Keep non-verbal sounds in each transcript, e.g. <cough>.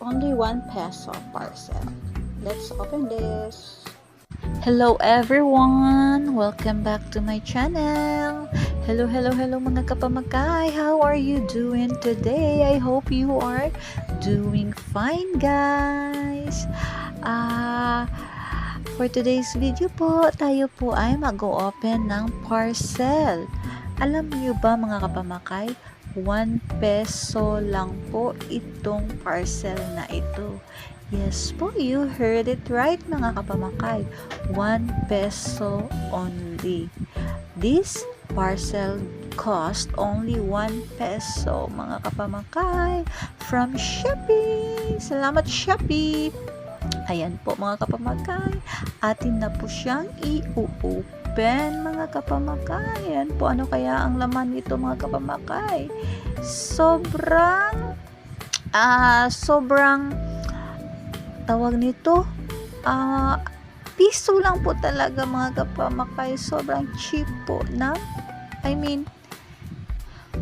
Only 1 peso parcel. Let's open this. Hello everyone! Welcome back to my channel. Hello, hello, hello mga kapamagkay. How are you doing today? I hope you are doing fine guys. Ah, for today's video po, tayo po ay mag-open ng parcel. Alam niyo ba mga kapamakay, 1 peso lang po itong parcel na ito. Yes po, you heard it right mga kapamakay. 1 peso only. This parcel cost only 1 peso mga kapamakay from Shopee. Salamat Shopee! Ayan po mga kapamakay. Atin na po siyang i-open mga kapamakay. Ayan po ano kaya ang laman nito mga kapamakay. Sobrang ah sobrang tawag nito ah piso lang po talaga mga kapamakay. Sobrang cheap po na I mean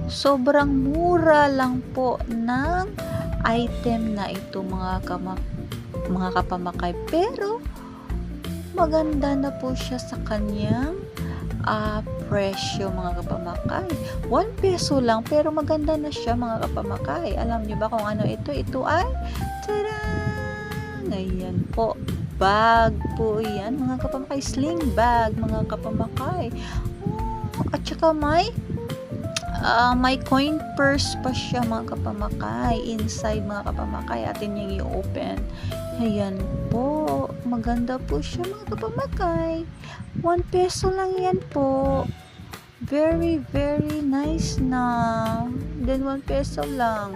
sobrang mura lang po ng item na ito mga kama, mga kapamakay pero maganda na po siya sa kanyang ah, presyo mga kapamakay. 1 peso lang pero maganda na siya mga kapamakay. Alam niyo ba kung ano ito? Ito ay tada ayan po. Bag po yan mga kapamakay. Sling bag mga kapamakay. Oh, at saka may Ah, may coin purse pa siya mga kapamakay. Inside mga kapamakay. Atin yung i-open. Ayan po maganda po siya mga kapamakay 1 peso lang yan po. Very very nice na. Then 1 peso lang.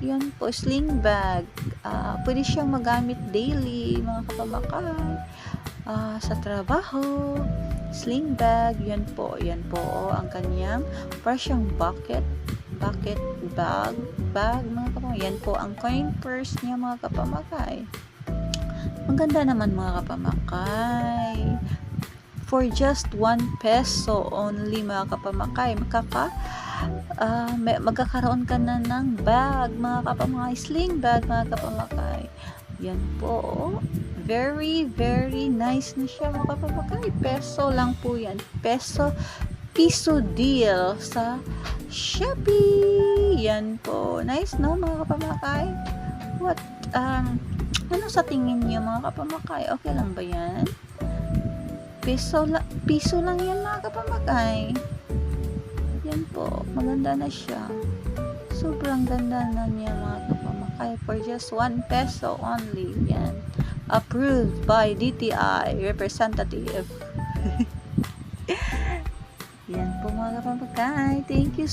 Yan po sling bag. Ah, pwede siyang magamit daily mga kapamakay Ah, sa trabaho sling bag yan po yan po oh, ang kanyang para siyang bucket bucket bag bag mga kapamakay yan po ang coin purse niya mga maganda naman mga kapamakay. For just 1 peso only mga kapamakay makaka ah, may, magkakaroon ka na ng bag mga kapamakay sling bag mga kapamakay. Yan po. Very very nice na siya mga kapamakay. Peso lang po yan. Peso piso deal sa Shopee. Yan po. Nice no mga kapamakay? What um ano sa tingin niyo mga kapamakay okay lang ba yan? Piso, la, piso lang yan mga kapamakay yan po maganda na siya. Sobrang ganda na niya mga kapamakay for just 1 peso only yan. Approved by DTI representative. <laughs> Yan po mga kapamakay thank you